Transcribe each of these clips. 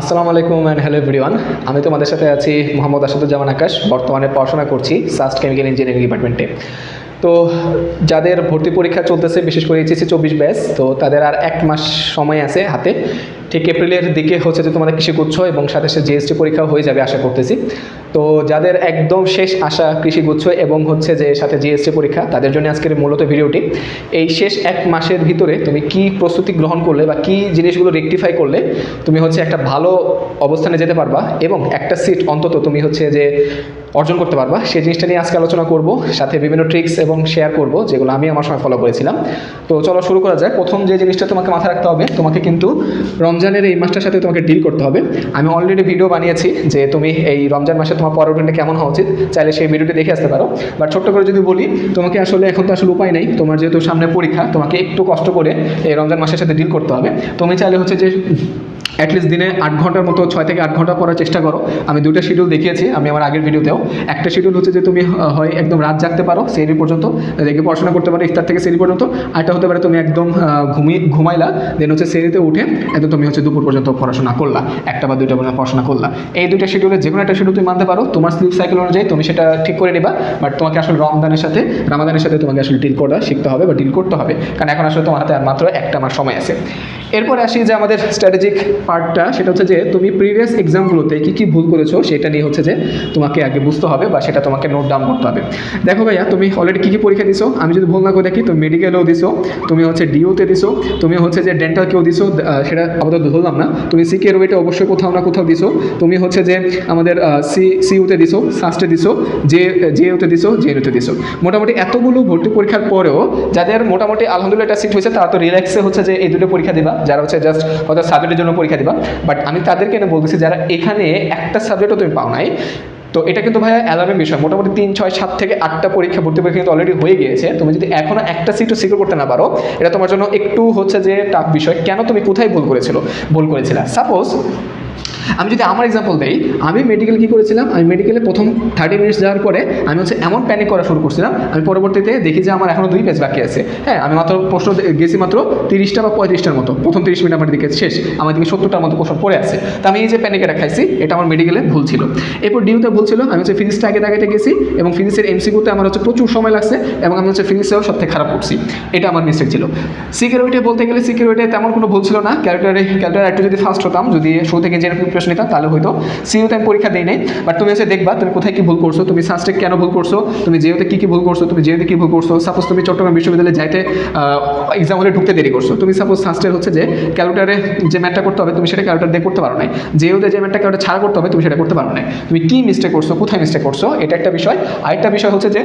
আসসালামু আলাইকুম and hello everyone আমি তোমাদের সাথে আছি মোহাম্মদ আসাদুজ্জামান আকাশ। বর্তমানে পড়াশোনা করছি সাস্ট কেমিক্যাল ইঞ্জিনিয়ারিং ডিপার্টমেন্টে তো যাদের ভর্তি পরীক্ষা চলতেছে, বিশেষ করে এইচএসি চব্বিশ ব্যাস তো তাদের আর এক মাস সময় আছে হাতে। ঠিক এপ্রিলের দিকে হচ্ছে যে তোমাদের কৃষিগুচ্ছ এবং সাথে সাথে জিএসটি পরীক্ষাও হয়ে যাবে, আশা করতেছি। তো যাদের একদম শেষ আশা কৃষিগুচ্ছ এবং হচ্ছে যে সাথে জিএসটি পরীক্ষা, তাদের জন্য আজকের মূলত ভিডিওটি। এই শেষ এক মাসের ভিতরে তুমি কি প্রস্তুতি গ্রহণ করলে বা কি জিনিসগুলো রেকটিফাই করলে তুমি হচ্ছে একটা ভালো অবস্থানে যেতে পারবা এবং একটা সিট অন্তত তুমি হচ্ছে যে অর্জন করতে পারবা। সেই জিনিসটা নিয়ে আজকে আলোচনা করব, সাথে বিভিন্ন ট্রিক্স এবং শেয়ার করব যেগুলো আমি আমার সময় ফলো করেছিলাম। তো চলো শুরু করা যায় প্রথম যে জিনিসটা তোমাকে মাথায় রাখতে হবে, তোমাকে কিন্তু রমজানের এই মাসটার সাথে তোমাকে ডিল করতে হবে। আমি অলরেডি ভিডিও বানিয়েছি যে তুমি এই রমজান মাসে তোমার পরের রুটিনটা কেমন হওয়া উচিত, চাইলে সেই ভিডিওটি দেখে আসতে পারো। বাট ছোট্ট করে যদি বলি, তোমাকে আসলে এখন তো আসলে উপায় নেই। তোমার যেহেতু সামনে পরীক্ষা, তোমাকে একটু কষ্ট করে এই রমজান মাসের সাথে ডিল করতে হবে। তুমি চাইলে হচ্ছে যে অ্যাটলিস্ট দিনে আট ঘণ্টার মতো, ছয় থেকে আট ঘণ্টা পড়ার চেষ্টা করো। আমি দুইটা শিডিউল দেখিয়েছি, আমি আমার আগের ভিডিওতেও একটা শিডিউল হচ্ছে যে তুমি হয় একদম রাত জাগতে পারো সেরি পর্যন্ত। দেখে পড়াশোনা করতে পারো, ইফতার থেকে সেরি পর্যন্ত। আরেকটা হতে পারে তুমি একদম ঘুমিয়ে ঘুমাইলা দেন হচ্ছে সেরিতে উঠে একদম তুমি হচ্ছে দুপুর পর্যন্ত পড়াশোনা করলা। একটা বা দুইটা পর্যন্ত পড়াশোনা করলা। এই দুইটা শিডিউলে যে কোনো একটা শিডিউল তুমি মানতে পারো, তোমার স্লিপ সাইকেল অনুযায়ী তুমি সেটা ঠিক করে নিবা বাট তোমাকে আসলে রমদানের সাথে, রামাদানের সাথে তোমাকে আসলে ডিল করা শিখতে হবে বা ডিল করতে হবে। কারণ এখন আসলে তোমার হাতে আর মাত্র একটা মাস সময় আছে। এরপরে আসি যে আমাদের স্ট্র্যাটেজিক পার্টটা সেটা হচ্ছে যে তুমি প্রিভিয়াস এক্সামগুলোতে কী কী ভুল করেছ সেটা নিয়ে হচ্ছে যে তোমাকে আগে বুঝতে হবে বা সেটা তোমাকে নোট ডাউন করতে হবে। দেখো ভাইয়া তুমি অলরেডি কী কী পরীক্ষা দিছো? আমি যদি ভুল না করে দেখি তুমি মেডিকেলেও দিছো তুমি হচ্ছে ডিওতে দিছো তুমি হচ্ছে যে ডেন্টালকেও দিছো আহ, সেটা আপাতত ধরলাম না। তুমি সিকে রোয়েটে অবশ্যই কোথাও না কোথাও দিছো। তুমি হচ্ছে যে আমাদের সি সিইউতে দিছো সাস্টে দিছো জে জেইউতে দিছো জেইউতে দিছো। মোটামুটি এতগুলো ভর্তি পরীক্ষার পরেও যাদের মোটামুটি আলহামদুলিল্লাহ একটা সিট হয়েছে তারা তো রিল্যাক্সে হচ্ছে যে এই দুটো পরীক্ষা দিবা। যারা হচ্ছে জাস্ট হয়তো সাবজেক্টের জন্য পরীক্ষা দিবা বাট আমি তাদেরকে এনে বলতেছি যারা এখানে একটা সাবজেক্টও তুমি পাও নাই, তো এটা কিন্তু ভাইয়া অ্যালার্মের বিষয়। মোটামুটি তিন, ছয়, সাত থেকে আটটা পরীক্ষা ভর্তি পরীক্ষা কিন্তু অলরেডি হয়ে গিয়েছে। তুমি যদি এখনও একটা সিটও সিকিউর করতে না পারো, এটা তোমার জন্য একটু হচ্ছে যে টাফ বিষয়। কেন তুমি কোথায় ভুল করেছিল? ভুল করেছিলে। সাপোজ আমি যদি আমার এক্সাম্পল দেই, আমি মেডিকেল কী করেছিলাম? আমি মেডিকেলে প্রথম থার্টি মিনিটস যাওয়ার পরে আমি হচ্ছে এমন প্যানিক করা শুরু করছিলাম, আমি পরবর্তীতে দেখি যে আমার এখনও দুই পেজ বাকি আছে। হ্যাঁ আমি মাত্র প্রশ্ন গেছি মাত্র তিরিশটা বা পঁয়ত্রিশটার মতো। প্রথম তিরিশ মিনিট আমার দিকে শেষ, আমার দিকে সত্তরটার মতো প্রশ্ন পড়ে আছে। তা আমি এই যে প্যানিকটা খাইছি, এটা আমার মেডিকেলে ভুল ছিল। এরপর ডিউতে ভুল ছিল, আমি হচ্ছে ফিজিক্সটা আগে দাগাতে গেছি এবং ফিজিক্সের এমসিকিউতে আমার হচ্ছে প্রচুর সময় লাগছে এবং আমি হচ্ছে ফিজিক্সেও সব থেকে খারাপ করছি। এটা আমার মিস্টেক ছিল। সিকিউরিটি বলতে গেলে সিকিউরিটি তেমন কোনো ভুল ছিল না। ক্যারেক্টারে ক্যারেক্টার একটু যদি ফার্স্ট হতাম, যদি শুরু থেকে ইঞ্জিনিয়ার প্রিপারেশন নিতাম তাহলে হয়তো সিইউতে আমি পরীক্ষা দিই নাই। বাট তুমি হচ্ছে দেখবা, তুমি কোথায় কি ভুল করছ, তুমি সাস্টে কেন ভুল করছ, তুমি জিওতে কী কী ভুল করছ, তুমি জিওতে কী ভুল করছ সাপোজ তুমি চট্টগ্রাম বিশ্ববিদ্যালয়ে যাইতে এক্সাম হলে ঢুকতে দেরি করছ। তুমি সাপোজ সাস্টের হচ্ছে যে ক্যালকুলেটারে যে ম্যাটটা করতে হবে, তুমি সেটা ক্যালকুলেটার দিয়ে করতে পারো নাই। জিওতে যে ম্যাথটা ক্যালকুলেটার ছাড়া করতে হবে, তুমি সেটা করতে পারো নাই। তুমি কী মিস্টেক করছ, কোথায় মিস্টেক করছ, এটা একটা বিষয়। আরেকটা বিষয় হচ্ছে যে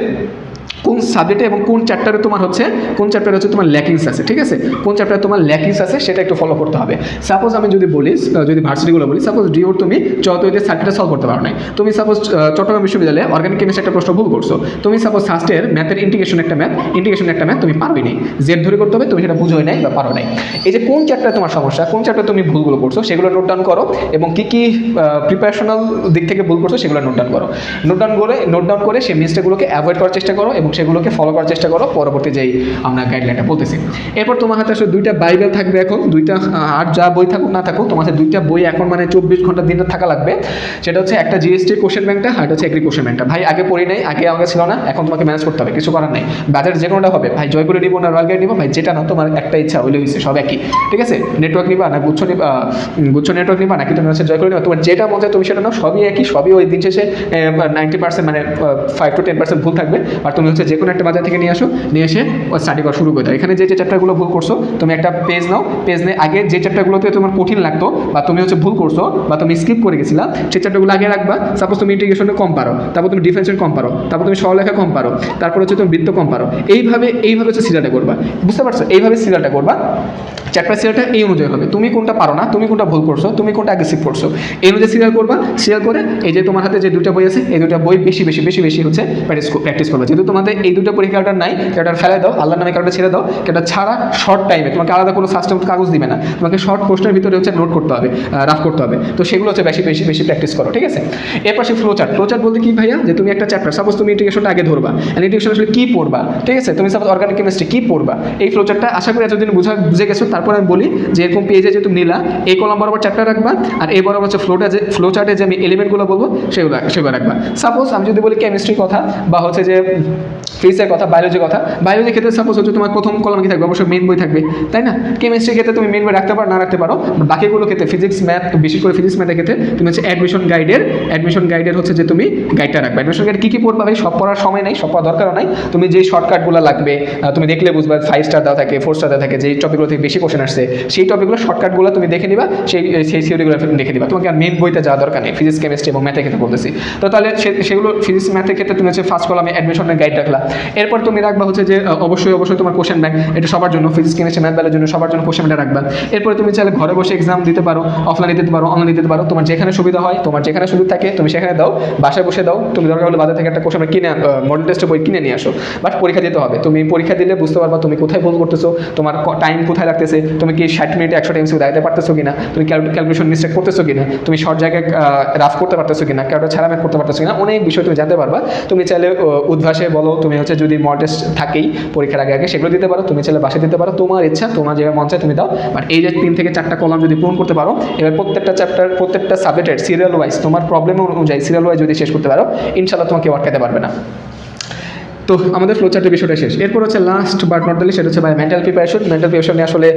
কোন সাবজেক্টে এবং কোন চ্যাপ্টারে তোমার হচ্ছে, কোন চ্যাপ্টারে হচ্ছে তোমার ল্যাকিংস আছে, ঠিক আছে? কোন চ্যাপ্টারে তোমার ল্যাকিংস আছে, সেটা একটু ফলো করতে হবে। সাপোজ আমি যদি বলি যদি ভার্সিটিগুলো বলি সাপোজ ডিওর তুমি চতুর্থ সার্কিটটা সলভ করতে পারো নাই। তুমি সাপোজ চট্টগ্রাম বিশ্ববিদ্যালয়ে অর্গানিক কেমিস্ট্রি একটা প্রশ্ন ভুল করছ। তুমি সাপোজ ফার্স্টের ম্যাথের ইন্টিগ্রেশন একটা ম্যাথ ইন্টিগ্রেশন একটা ম্যাথ তুমি পারবে নাই। জেড ধরে করতে হবে, তুমি সেটা বুঝোই নাই বা পারো নাই। এই যে কোন চ্যাপ্টারে তোমার সমস্যা, কোন চ্যাপ্টারে তুমি ভুলগুলো করছ, সেগুলো নোট ডাউন করো এবং কী কী প্রিপারেশনাল দিক থেকে ভুল করছ, সেগুলো নোট ডাউন করো। নোট ডাউন করে নোট ডাউন করে সেই মিস্টেকগুলোকে অ্যাভয়েড করার চেষ্টা করো এবং সেগুলোকে ফলো করার চেষ্টা করো, পরবর্তী যেই আমরা গাইডলাইনটা বলতেছি। এরপর তোমার হাতে আসলে দুইটা বাইবেল থাকবে এখন, দুইটা আর যা বই থাকুক না থাকুক, তোমার হাতে দুইটা বই এখন মানে চব্বিশ ঘণ্টা দিনে থাকা লাগবে। সেটা হচ্ছে একটা জিএসটি কোশ্চেন ব্যাংকটা আর হচ্ছে এগ্রি কোশ্চেন ব্যাংকটা। ভাই, আগে পড়ি নাই, আগে আমাকে ছিল না, এখন তোমাকে ম্যানেজ করতে হবে, কিছু করার নাই। বাজার যে কোনোটা হবে, ভাই, জয় করে নিবো না রয়্যাল গাইড নিবো? ভাই, যেটা না, তোমার একটা ইচ্ছা হইলে হয়েছে সব একই। ঠিক আছে? নেটওয়ার্ক নিবা না, গুচ্ছ নিবা গুচ্ছ নেটওয়ার্ক নিবা নাকি তুমি হচ্ছে জয় করে নিবা। তোমার যেটা মজা তুমি সেটা নাও, সবই একই, সবই ওই দিন শেষে নাইনটি পার্সেন্ট মানে ফাইভ টু টেন পার্সেন্ট ভুল থাকবে। আর তুমি হচ্ছে যে কোনো একটা বাজার থেকে নিয়ে আসো, নিয়ে এসে স্টাডি করা শুরু করে দাও। এখানে যে যে চ্যাপ্টারগুলো ভুল করছ, তুমি একটা পেজ নাও। পেজ নিয়ে আগে যে চ্যাপ্টারগুলোতে তোমার কঠিন লাগতো বা তুমি হচ্ছে ভুল করছ বা তুমি স্কিপ করে গেছিলা সেই চ্যাপ্টারগুলো আগে রাখবা। সাপোজ তুমি ইন্টিগ্রেশনে কম পারো, তারপর তুমি ডিফেন্সের কম পারো, তারপর তুমি সরলেখা কম পারো, তারপর হচ্ছে তুমি বৃত্ত কম পারো। এইভাবে এইভাবে হচ্ছে সিরিয়ালটা করবা। বুঝতে পারছ? এইভাবে সিরিয়ালটা করবা। চ্যাপ্টার সিরিয়ালটা এই অনুযায়ী হবে। তুমি কোনটা পারো না, তুমি কোনটা ভুল করছ, তুমি কোনটা আগে শিখ করছ। এই অনুযায়ী সিরিয়াল করবা। সিরিয়াল করে এই যে তোমার হাতে যে দুটা বই আছে, এই দুইটা বই বেশি বেশি বেশি বেশি হচ্ছে প্র্যাকটিস প্র্যাকটিস করবে। যেহেতু তোমাদের মধ্যে এই দুটো পরীক্ষা ক্যালকুলেটার নাই ক্যালকুলেটার ফেলে দাও আল্লাহ নামে ক্যালকুলেটার ছেড়ে দাও ক্যালকুলেটার ছাড়া শর্ট টাইমে তোমাকে আলাদা কোনো সাস্টেম কাগজ দিবে না। তোমাকে শর্ট প্রশ্নের ভিতরে হচ্ছে নোট করতে হবে রাফ করতে হবে। তো সেগুলো হচ্ছে বেশি বেশি বেশি প্র্যাকটিস করো, ঠিক আছে? এর পাশে ফ্লো চার্ট ফ্লো চার্ট বলতে কি ভাইয়া? যে তুমি একটা চ্যাপ্টার সাপোজ তুমি ইন্টিগ্রেশনটা আগে ধরবা। ইন্টিগ্রেশন আসলে কী পড়বা? ঠিক আছে? তুমি সাপোজ অর্গানিক কেমিস্ট্রি কী পড়বা? এই ফ্লো চার্টটা আশা করি এতদিন বুঝা, বুঝে গেছো। তারপর আমি বলি, যে এরকম পেজে যে তুমি নিলা, এই কলম বরাবর চ্যাপ্টার রাখবা, আর এই বরাবর হচ্ছে ফ্লোটা যে ফ্লো চার্টে যে আমি এলিমেন্টগুলো বলব, সেগুলো সেগুলো রাখবা। সাপোজ আমি যদি বলি কেমিস্ট্রির কথা, বা হচ্ছে যে ফিজিক্সের কথা বায়োলজির কথা। বায়োলজি ক্ষেত্রে সাপোজ হচ্ছে তোমার প্রথম কলম কি থাকবে? অবশ্যই মেন বই থাকবে, তাই না? কেমিস্ট্রি ক্ষেত্রে তুমি মেন বই রাখতে পারো, না রাখতে পারো। বাকিগুলো ক্ষেত্রে ফিজিক্স ম্যাথ বিশেষ করে ফিজিক্স ম্যাথের ক্ষেত্রে তুমি হচ্ছে অ্যাডমিশন গাইডের অ্যাডমিশন গাইডের হচ্ছে যে তুমি গাইডটা রাখবে। অ্যাডমিশন গাইড কী কী পড়বা ভাই? সব পড়ার সময় নেই, সব পড়ার দরকারও নাই। তুমি যেই শর্টকাটগুলো লাগবে তুমি দেখলে বুঝবা ফাইভ স্টার দেওয়া থাকে ফোর স্টার দেওয়া থাকে, যেই টপিকগুলো থেকে বেশি কোশ্চেন আসছে, সেই টপিকগুলো শর্টকাটগুলো তুমি দেখে নিবা, সেই সেই থিওরিগুলো দেখে নিবা। তোমাকে আর মেন বইতে যাওয়া দরকার নেই ফিজিক্স কেমিস্ট্রি এবং ম্যাথের ক্ষেত্রে বলতেছি। তো তাহলে সেগুলো ফিজিক্স ম্যাথের ক্ষেত্রে তুমি হচ্ছে ফার্স্ট কলামে অ্যাডমিশনের গাইড রাখলা এরপর তুমি রাখবা হচ্ছে যে অবশ্যই অবশ্যই তোমার কোশ্চেন ব্যাংক এটা সবার জন্য ফিজিক্স কেমিস্ট্রি ম্যাথ ব্যালের জন্য সবার জন্য কোশ্চেন ব্যাংক রাখবা। এরপরে তুমি চাইলে ঘরে বসে এক্সাম দিতে পারো অফলাইনে দিতে পারো অনলাইনে দিতে পারো। তোমার যেখানে সুবিধা হয়, তোমার যেখানে সুযোগ থাকে, তুমি সেখানে দাও, বাসায় বসে দাও। তুমি দরকার হলে বাজার থেকে একটা কোশ্চেন কিনে মডেল টেস্টের বই কিনে নিয়ে আসো। বাট পরীক্ষা দিতে হবে। তুমি পরীক্ষা দিলে বুঝতে পারবা তুমি কোথায় ভুল করতেছো, তোমার টাইম কোথায় লাগতেছে, তুমি কি ষাট মিনিটে একশো টাইম দাঁড়াতে পারতেছো কিনা, তুমি ক্যালকুলেশন মিস্টেক করতেছো কিনা, তুমি শর্ট জায়গায় রাফ করতে পারতেছো কিনা ক্যালকুলেটার ছাড়া করতে পারতেছো কিনা, অনেক বিষয় তুমি জানতে পারবা। তুমি চাইলে উদ্ভাসে বলো তুমি হচ্ছে যদি মল টেস্ট থাকেই, পরীক্ষার আগে আগে সেগুলো দিতে পারো, তুমি ছেলে বাসে দিতে পারো, তোমার ইচ্ছা, তোমার যেভাবে মন চায় তুমি দাও। বাট এই যে তিন থেকে চারটা কলাম যদি পূরণ করতে পারো, এবার প্রত্যেকটা চ্যাপ্টার প্রত্যেকটা সাবজেক্টের সিরিয়াল ওয়াইজ তোমার প্রবলেম অনুযায়ী সিরিয়াল ওয়াইজ যদি শেষ করতে পারো ইনশাল্লাহ তোমাকে আটকাতে পারবে না। তো আমাদের ফ্লো চার্টের বিষয়টা শেষ। এরপর হচ্ছে লাস্ট বাট নট দ্য সেটা হচ্ছে ভাই মেন্টাল প্রিপারেশন মেন্টাল প্রিপারেশনে আসলে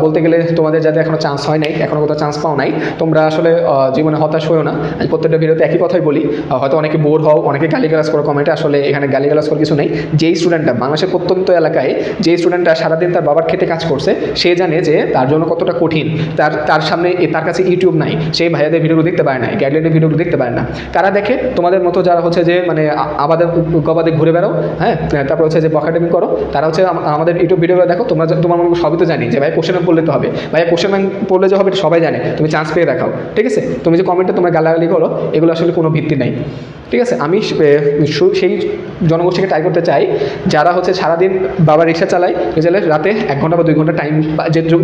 বলতে গেলে তোমাদের যাদের এখনও চান্স হয় নাই, এখনও কোথাও চান্স পাও নাই, তোমরা আসলে জীবনে হতাশ হয়েও না। আমি প্রত্যেকটা ভিডিওতে একই কথাই বলি হয়তো অনেকে বোর হও, অনেকে গালিগালাজ করো কমেন্টে আসলে এখানে গালিগালাজ করার কিছু নেই। যেই স্টুডেন্টটা বাংলাদেশের প্রত্যন্ত এলাকায় যেই স্টুডেন্টটা সারাদিন তার বাবার খেতে কাজ করছে, সে জানে যে তার জন্য কতটা কঠিন। তার তার সামনে তার কাছে ইউটিউব নাই, সেই ভাইয়াদের ভিডিওগুলো দেখতে পারে না গাইডলাইনের ভিডিওগুলো দেখতে পারে না। কারা দেখে, তোমাদের মতো যারা হচ্ছে যে মানে আ- আবাদের গবাদে ঘুরে বেড়াও হ্যাঁ তারপর হচ্ছে যে বকাটেমি করো। তারা হচ্ছে আমাদের ইউটিউব ভিডিওগুলো দেখো, তোমরা তোমার মনে সবই তো জানি যে ভাই কোশ্চেন পড়লে তো হবে। ভাই কোশ্চেন পড়লে যে হবে সবাই জানে, তুমি চান্স পেয়ে দেখাও। ঠিক আছে? তুমি যে কমেন্টে তোমরা গালাগালি করো, এগুলো আসলে কোনো ভিত্তি নাই। ঠিক আছে? আমি সেই জনগোষ্ঠীকে ট্রাই করতে চাই, যারা হচ্ছে সারাদিন বাবা রিক্সা চালায় রেজাল্টে রাতে এক ঘণ্টা বা দুই ঘণ্টা টাইম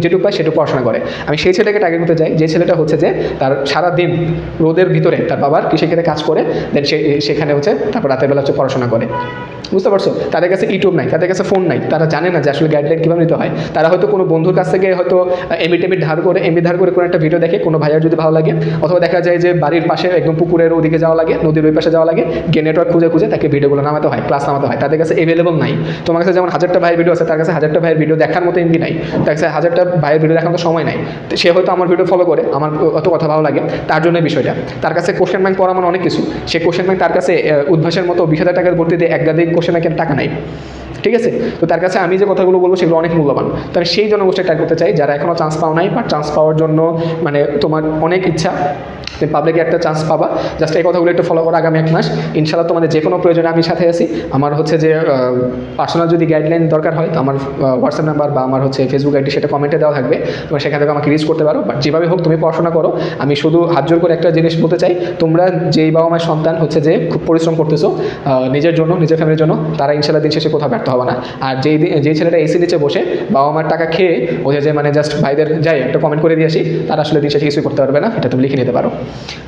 যেটুকু পায় সেটুকু পড়াশোনা করে। আমি সেই ছেলেকে টার্গেট করতে চাই, যে ছেলেটা হচ্ছে যে তার সারাদিন রোদের ভিতরে তার বাবার কৃষিক্ষেত্রে কাজ করে দেন সে সেখানে হচ্ছে তারপর রাতের বেলা হচ্ছে পড়াশোনা করে। বুঝতে পারছ? তাদের কাছে ইউটিউব নাই, তাদের কাছে ফোন নাই। তারা জানে না যে আসলে গাইডলাইন কীভাবে নিতে হয়। তারা হয়তো কোনো বন্ধুর কাছ থেকে হয়তো এমবি টেমবি ধার করে এমবি ধার করে কোনো একটা ভিডিও দেখে কোনো ভাইয়ার যদি ভালো লাগে, অথবা দেখা যায় যে বাড়ির পাশে একদম পুকুরের ওদিকে যাওয়া লাগে, নদীর ওই পাশে যাওয়া লাগে, গিয়ে নেটওয়ার্ক খুঁজে খুঁজে তাকে ভিডিওগুলো নামাতে হয় ক্লাস নামাতে হয়। তাদের কাছে অ্যাভেলেবল নাই। তোমার কাছে যেমন হাজারটা ভাইয়ের ভিডিও আছে, তার কাছে হাজারটা ভাইয়ের ভিডিও দেখার মতো এমবি নাই। তার কাছে হাজারটা ভাইয়ের ভিডিও দেখার মতো সময় নাই। সে হয়তো আমার ভিডিও ফলো করে, আমার অত কথা ভালো লাগে। তার জন্য বিষয়টা। তার কাছে কোশ্চেন ব্যাংক পড়া মানে অনেক কিছু। সে কোশ্চেন ব্যাংক তার কাছে উদ্ভাসের মতো বিশ হাজার টাকার ভর্তি দিয়ে এক কোশ্চেন নাকি টাকা নাই? ঠিক আছে? তো তার কাছে আমি যে কথাগুলো বলব সেগুলো অনেক মূল্যবান। তো আমি সেই জনগোষ্ঠী ট্রাই করতে চাই, যারা এখনও চান্স পাও নাই বা চান্স পাওয়ার জন্য মানে তোমার অনেক ইচ্ছা তুমি পাবলিকে একটা চান্স পাবা। জাস্ট এই কথাগুলো একটু ফলো করো আগামী এক মাস। ইনশাল্লাহ তোমাদের যে কোনো প্রয়োজনে আমি সাথে আছি। আমার হচ্ছে যে পার্সোনাল যদি গাইডলাইন দরকার হয়, তো আমার হোয়াটসঅ্যাপ নাম্বার বা আমার হচ্ছে ফেসবুক আইডি সেটা কমেন্টে দেওয়া থাকবে। তোমরা সেখান থেকে আমাকে রিচ করতে পারো। বাট যেভাবে হোক তুমি পড়াশোনা করো। আমি শুধু হাত জোর করে একটা জিনিস বলতে চাই, তোমরা যেই বাবা মায়ের সন্তান হচ্ছে যে খুব পরিশ্রম করতেছো নিজের জন্য, নিজের ফ্যামিলির জন্য, তারা ইনশাল্লাহ দিন শেষে কোথাও ব্যর্থ হবে না আর যেই যেই ছেলেটা এসি নিচে বসে বাবা মার টাকা খেয়ে ওদের যে মানে জাস্ট ভাইদের যাই একটা কমেন্ট করে দিয়ে আসি, তারা আসলে দিন শেষে কিছুই করতে পারবে না, এটা তুমি লিখে নিতে পারো।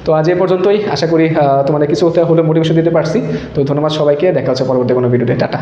তো আজ এ পর্যন্তই, আশা করি তোমাদের কিছু হতে হলে মোটিভেশন দিতে পারছি। তো ধন্যবাদ সবাইকে, দেখা হচ্ছে পরবর্তী কোনো ভিডিওতে টাটা।